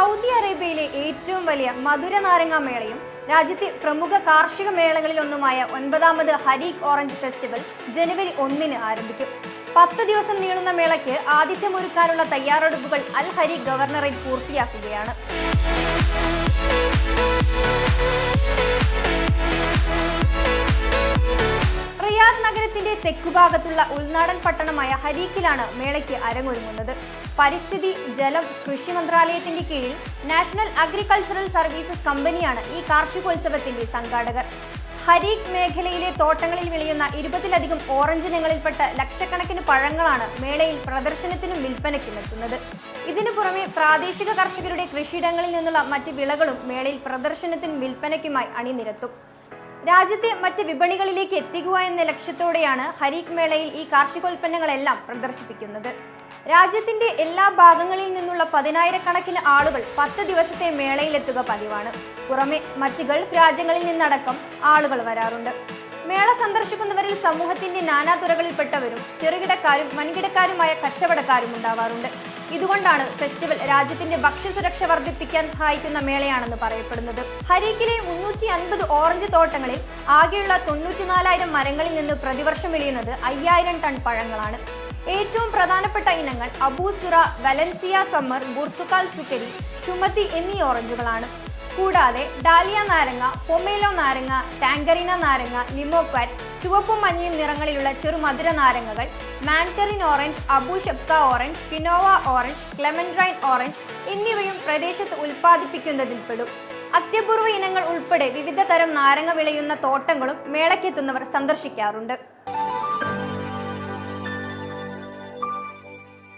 Saudi അറേബ്യയിലെ ഏറ്റവും വലിയ മധുര നാരങ്ങ മേളയും രാജ്യത്തെ പ്രമുഖ കാർഷിക മേളകളിലൊന്നുമായ ഒൻപതാമത് ഹരീക് ഓറഞ്ച് ഫെസ്റ്റിവൽ ജനുവരി ഒന്നിന് ആരംഭിക്കും. പത്ത് ദിവസം നീളുന്ന മേളയ്ക്ക് ആതിഥ്യമൊരുക്കാനുള്ള തയ്യാറെടുപ്പുകൾ അൽ ഹരീഖ് ഗവർണറേറ്റ് പൂർത്തിയാക്കുകയാണ്. തെക്കുഭാഗത്തുള്ള ഉൾനാടൻ പട്ടണമായ ഹരീക്കിലാണ് മേളയ്ക്ക് അരങ്ങൊരുങ്ങുന്നത്. പരിസ്ഥിതി ജലം കൃഷി മന്ത്രാലയത്തിന്റെ കീഴിൽ നാഷണൽ അഗ്രികൾച്ചറൽ സർവീസസ് കമ്പനിയാണ് ഈ കാർഷികോത്സവത്തിന്റെ സംഘാടകർ. ഹരീഖ് മേഖലയിലെ തോട്ടങ്ങളിൽ വിളയുന്ന ഇരുപതിലധികം ഓറഞ്ച് ഇനങ്ങളിൽപ്പെട്ട ലക്ഷക്കണക്കിന് പഴങ്ങളാണ് മേളയിൽ പ്രദർശനത്തിനും വിൽപ്പനയ്ക്കും എത്തുന്നത്. ഇതിനു പുറമെ പ്രാദേശിക കർഷകരുടെ കൃഷിയിടങ്ങളിൽ നിന്നുള്ള മറ്റ് വിളകളും മേളയിൽ പ്രദർശനത്തിനും വിൽപ്പനയ്ക്കുമായി അണിനിരത്തും. രാജ്യത്തെ മറ്റ് വിപണികളിലേക്ക് എത്തിക്കുക എന്ന ലക്ഷ്യത്തോടെയാണ് ഹരീക് മേളയിൽ ഈ കാർഷികോൽപ്പന്നങ്ങളെല്ലാം പ്രദർശിപ്പിക്കുന്നത്. രാജ്യത്തിന്റെ എല്ലാ ഭാഗങ്ങളിൽ നിന്നുള്ള പതിനായിരക്കണക്കിന് ആളുകൾ പത്ത് ദിവസത്തെ മേളയിലെത്തുക പതിവാണ്. പുറമെ മറ്റ് ഗൾഫ് രാജ്യങ്ങളിൽ നിന്നടക്കം ആളുകൾ വരാറുണ്ട്. മേള സന്ദർശിക്കുന്നവരിൽ സമൂഹത്തിന്റെ നാനാതുറകളിൽപ്പെട്ടവരും ചെറുകിടക്കാരും വൻകിടക്കാരുമായ കച്ചവടക്കാരും ഉണ്ടാവാറുണ്ട്. ഇതുകൊണ്ടാണ് ഫെസ്റ്റിവൽ രാജ്യത്തിന്റെ ഭക്ഷ്യസുരക്ഷ വർദ്ധിപ്പിക്കാൻ സഹായിക്കുന്ന മേളയാണെന്ന് പറയപ്പെടുന്നത്. ഹരീക്കിലെ മുന്നൂറ്റി അൻപത് ഓറഞ്ച് തോട്ടങ്ങളിൽ ആകെയുള്ള തൊണ്ണൂറ്റിനാലായിരം മരങ്ങളിൽ നിന്ന് പ്രതിവർഷം വിളിയുന്നത് അയ്യായിരം ടൺ പഴങ്ങളാണ്. ഏറ്റവും പ്രധാനപ്പെട്ട ഇനങ്ങൾ അബൂസുറ വലൻസിയ സമ്മർ ബുർത്തുക്കാൽ സുക്കരി ചുമത്തി എന്നീ ഓറഞ്ചുകളാണ്. കൂടാതെ ഡാലിയ നാരങ്ങ പൊമേലോ നാരങ്ങ ടാങ്കറിന നാരങ്ങ ലിമോക്വാറ്റ് ചുവപ്പും മഞ്ഞയും നിറങ്ങളിലുള്ള ചെറുമധുര നാരങ്ങകൾ മാന്ററിൻ ഓറഞ്ച് അബു ഷെപ്ത orange kinnow orange clementine orange എന്നിവയും പ്രദേശത്ത് ഉൽപ്പാദിപ്പിക്കുന്നതിൽപ്പെടും. അത്യപൂർവ ഇനങ്ങൾ ഉൾപ്പെടെ വിവിധ തരം നാരങ്ങ വിളയുന്ന തോട്ടങ്ങളും മേളയ്ക്കെത്തുന്നവർ സന്ദർശിക്കാറുണ്ട്.